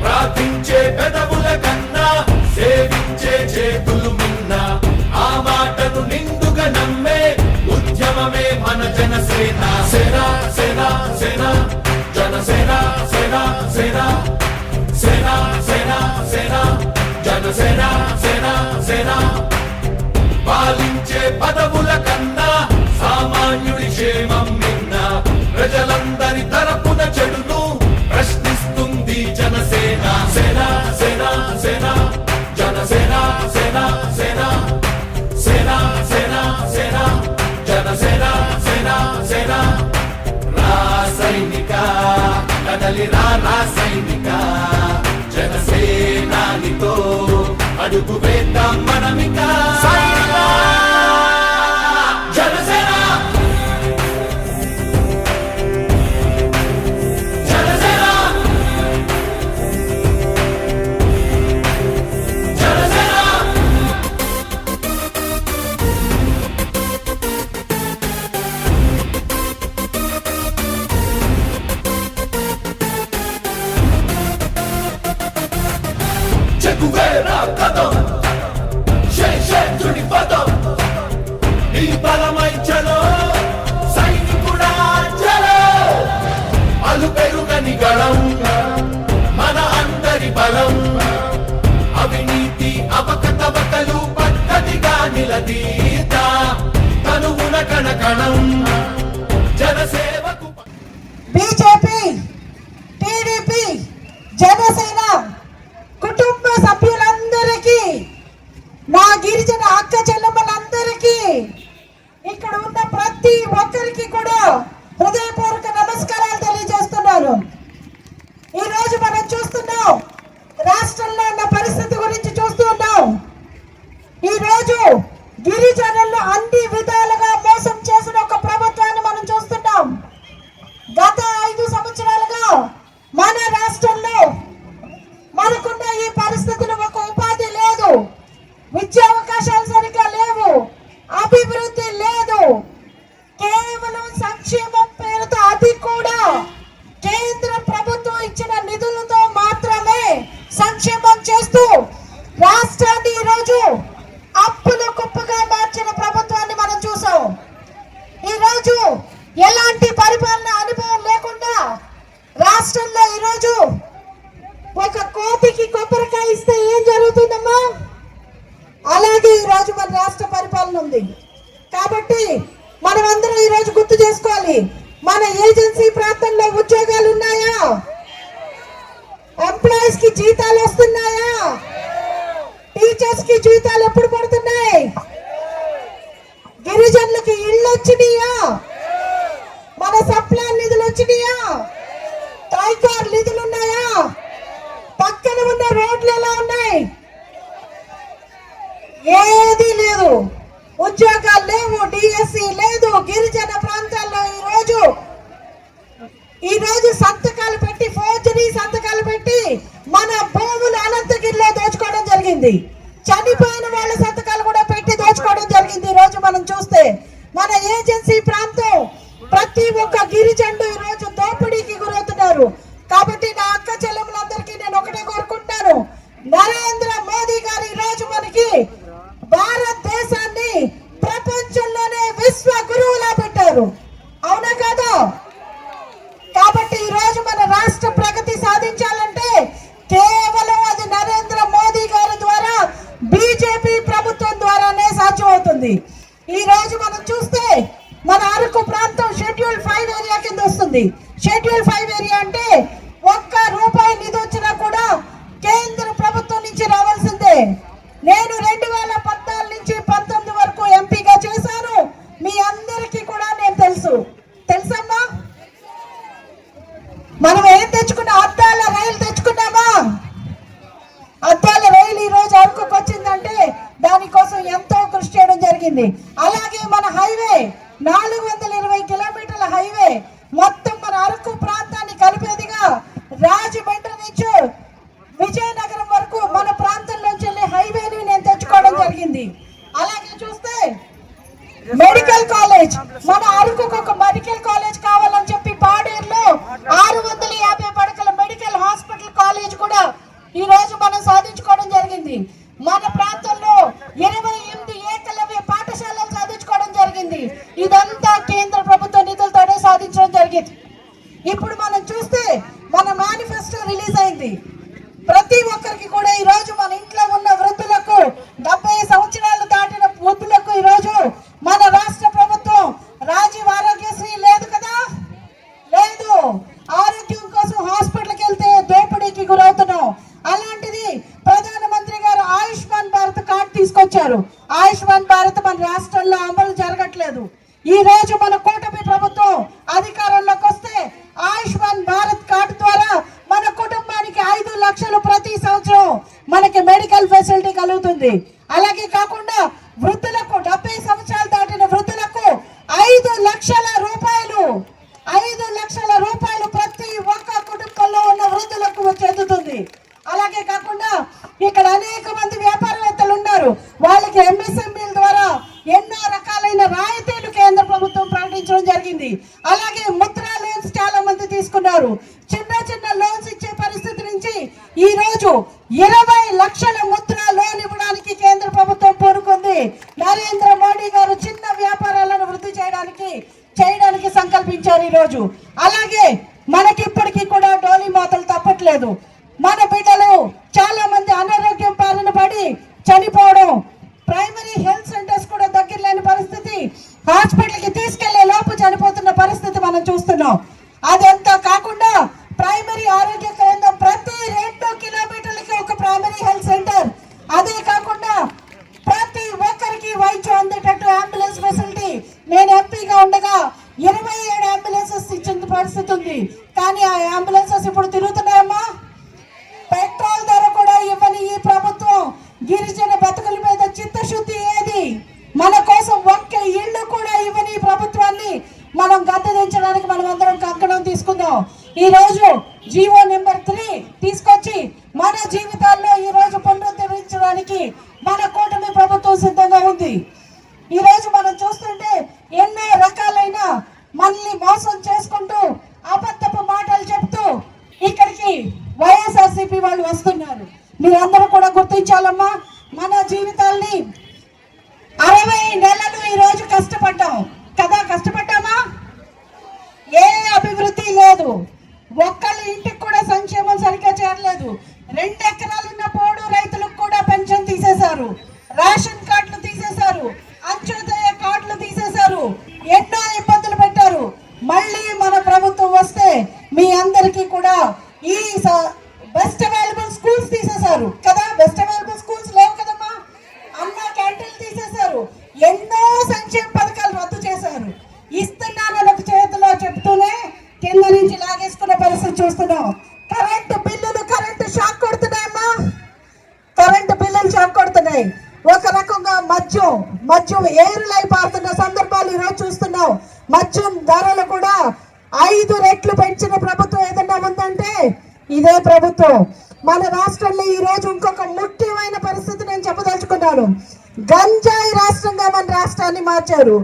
ప్రార్థించే పెదవుల కన్నా సేవించే చేత పాలించే పదవుల కన్నా సామాన్యుడి క్షేమం నిన్న ప్రజలందరి తరపున చెడును చెక్కువేరా కథం శేషేంద్రుడి పదం నీ బలమై చలో సైనికుడా చలో అలు పెరుగని గళం మన అందరి బలం అవినీతి అవకతవకలు పద్ధతిగా నిలదీత తనువున కణకణం జనసేవకు బీజేపీ టీడీపీ జనసేన కుటుంబ సభ్యులందరికీ నా గిరిజన అక్క చెల్లెమ్మలందరికీ ఇక్కడ ఉన్న ప్రతి ఒక్కరికి కూడా హృదయపూర్వక నమస్కారాలు తెలియజేస్తున్నాను ఈ రోజు మనం చూస్తున్నాం రాష్ట్రంలో ఉన్న పరిస్థితి గురించి చూస్తున్నాం ఈ రోజు గిరిజనులు అన్ని విధాలుగా మోసం చేసిన ఒక ప్రభుత్వాన్ని మనం చూస్తున్నాం. గత ఐదు సంవత్సరాలుగా మన రాష్ట్రంలో మనకున్న ఈ పరిస్థితులు ఒక ఉపాధి లేదు. విద్యా అవకాశాలు సరిగ్గా లేవు. అభివృద్ధి లేదు కేవలం సంక్షేమం పేరుతో అది కూడా కేంద్ర ప్రభుత్వం ఇచ్చిన నిధులతో మాత్రమే సంక్షేమం చేస్తూ రాష్ట్రాన్ని ఈరోజు అప్పుల కుప్పగా మార్చిన ప్రభుత్వాన్ని మనం చూసాం ఈ రోజు ఎలాంటి పరిపాలన అనుభవం లేకుండా రాష్ట్రంలో ఈ రోజు ఒక కోతికి కొబ్బరికాయ ఇస్తే ఏం జరుగుతుందమ్మా అలాగే ఈ రోజు మన రాష్ట్ర పరిపాలన ఉంది కాబట్టి మనం అందరూ ఈ రోజు గుర్తు చేసుకోవాలి. మన ఏజెన్సీ ప్రాంతంలో ఉద్యోగాలు ఉన్నాయా? ఎంప్లాయీస్కి జీతాలు వస్తున్నాయా? టీచర్స్కి జీతాలు ఎప్పుడు పడుతున్నాయి? గిరిజనులకి ఇళ్ళు వచ్చినాయా? మన సప్లాన్ నిధులు వచ్చినాయా? టైకార్ నిధులు ఉన్నాయా? పక్కన ఉన్న రోడ్లు ఎలా ఉన్నాయి? ఏది లేదు. ఉద్యోగాలు లేవు డిఎస్సి లేదు గిరిజన ప్రాంతాల్లో ఈ రోజు ఈ రోజు సంతకాలు పెట్టి ఫోర్జరీ సంతకాలు పెట్టి మన భూములు అనంతగిరిలో దోచుకోవడం జరిగింది. జరిగింది. అలాగే మన హైవే నాలుగు వందల ఇరవై కిలోమీటర్ల హైవే మొత్తం మన అరకు ప్రాంతాన్ని కలిపేదిగా రాజమండ్రి నుంచి విజయనగరం వరకు మన ప్రాంతంలోంచి వెళ్ళి హైవేని నేను తెచ్చుకోవడం జరిగింది. అలాగే చూస్తే మెడికల్ కాలేజ్ టార్గెట్ ఇప్పుడు మనం చూస్తే మన మేనిఫెస్టో రిలీజ్ అయింది. ప్రతి ఒక్కరికి కూడా ఈ రోజు మన ఇంట్లో ఉన్న వృద్ధులకు డెబ్బై సంవత్సరాలు దాటిన వృద్ధులకు ఈ రోజు మన రాష్ట్ర ప్రభుత్వం రాజీవ్ ఆరోగ్యశ్రీ లేదు కదా లేదు ఆరోగ్యం కోసం హాస్పిటల్కి వెళ్తే దోపిడీకి గురవుతున్నాం అలాంటిది ప్రధానమంత్రి గారు ఆయుష్మాన్ భారత్ కార్డు తీసుకొచ్చారు ఆయుష్మాన్ భారత్ మన రాష్ట్రంలో అమలు జరగట్లేదు ఈ రోజు మన కూటమి ప్రభుత్వం అధికారంలోకి వస్తే ఆయుష్మాన్ భారత్ కార్డు ద్వారా మన కుటుంబానికి ఐదు లక్షలు ప్రతి సంవత్సరం మనకి మెడికల్ ఫెసిలిటీ కలుగుతుంది. అలాగే కాకుండా వృద్ధులకు డెబ్బై సంవత్సరాలు దాటిన వృద్ధులకు ఐదు లక్షల రూపాయలు ఐదు లక్షల రూపాయలు ప్రతి ఒక్క కుటుంబంలో ఉన్న వృద్ధులకు చెందుతుంది. అలాగే కాకుండా ఇక్కడ అనేక మంది వ్యాపారవేత్తలు ఉన్నారు వాళ్ళకి ఎంఎస్ఎంఈల ద్వారా ఎన్నో రకాలైన రాయితీలు కేంద్ర ప్రభుత్వం ప్రకటించడం జరిగింది అలాగే ముద్రా లోన్స్ చాలా మంది తీసుకున్నారు చిన్న చిన్న లోన్స్ ఇచ్చే పరిస్థితి నుంచి ఈ రోజు ఇరవై లక్షల ముద్రా లోన్ ఇవ్వడానికి కేంద్ర ప్రభుత్వం కోరుకుంది నరేంద్ర మోడీ గారు చిన్న వ్యాపారాలను వృద్ధి చేయడానికి చేయడానికి సంకల్పించారు ఈ రాజు. అలాగే మనకి ఇప్పటికీ కూడా డోలీ మాతలు తప్పట్లేదు. మన బిడ్డలు చాలా మంది అనారోగ్యం పాలన పడి చనిపోవడం ప్రైమరీ హెల్త్ సెంటర్స్ కూడా దగ్గర లేని పరిస్థితి హాస్పిటల్కి తీసుకెళ్ళే లోపు చనిపోతున్న పరిస్థితి మనం చూస్తున్నాం. అదంతా కాకుండా ప్రైమరీ ఆరోగ్య కేంద్రం ప్రతి రెండు కిలోమీటర్లకి ఒక ప్రైమరీ హెల్త్ సెంటర్ అదే కాకుండా ప్రతి ఒక్కరికి వైద్యం అందేటట్టు అంబులెన్స్ ఫెసిలిటీ నేను ఎంపీగా ఉండగా ఇరవై ఏడు అంబులెన్సెస్ ఇచ్చిన పరిస్థితి ఉంది. కానీ ఆ అంబులెన్సెస్ ఇప్పుడు తిరుగుతున్నాయమ్మా. పెట్రోల్ ధర కూడా ఇవ్వని ఈ ప్రభుత్వం గిరిజన బతుకుల మీద చిత్తశుద్ధి ఏది? మన కోసం ఒక్క ఇల్లు కూడా ఇవ్వని ఈ ప్రభుత్వాన్ని మనం గద్దెదించడానికి మనం అందరం కంకణం తీసుకుందాం. ఈ రోజు జీవో నెంబర్ త్రీ తీసుకొచ్చి మన జీవితాల్లో ఈ రోజు పునరుద్ధరించడానికి మన కూటమి ప్రభుత్వం సిద్ధంగా ఉంది. ఈ రోజు మనం చూస్తుంటే ఎన్నో రకాలైన మనల్ని మోసం చేసుకుంటూ అబద్ధపు మాటలు చెప్తూ ఇక్కడికి వైఎస్ఆర్సీపీ వాళ్ళు వస్తున్నారు. మీరందరూ కూడా గుర్తించాలమ్మా మన జీవితాల్ని అరవై నెలలు ఈ రోజు కష్టపడ్డాం. కదా కష్టపడ్డామా? ఏ అభివృద్ధి లేదు. ఒక్కళ్ళ ఇంటికి కూడా సంక్షేమం సరిగ్గా చేరలేదు. రెండు ఎకరాలు తీసేశారు కదా? బెస్ట్ అవైలబుల్ స్కూల్స్ లేవు కదమ్మా? అన్న క్యాంటీన్లు తీసేశారు. ఎన్నో సంక్షేమ పథకాలు రద్దు చేశారు. ఇస్తున్నాను ఒక చేతిలో చెప్తూనే కింద నుంచి లాగేసుకునే పరిస్థితి చూస్తున్నాం. కరెంటు బిల్లులు కరెంటు షాక్ కొడుతున్నాయమ్మా కరెంటు బిల్లులు షాక్ కొడుతున్నాయి. ఒక రకంగా మద్యం మద్యం ఏరులై పారుతున్న సందర్భాలు ఈరోజు చూస్తున్నాం. మద్యం ధరలు కూడా ఐదు రెట్లు పెంచిన ప్రభుత్వం ఏదన్నా ఉందంటే ఇదే ప్రభుత్వం. మన రాష్ట్రంలో ఈ రోజు ఇంకొక ముఖ్యమైన పరిస్థితి నేను చెప్పదలుచుకున్నాను. గంజాయి రాష్ట్రంగా మన రాష్ట్రాన్ని మార్చారు.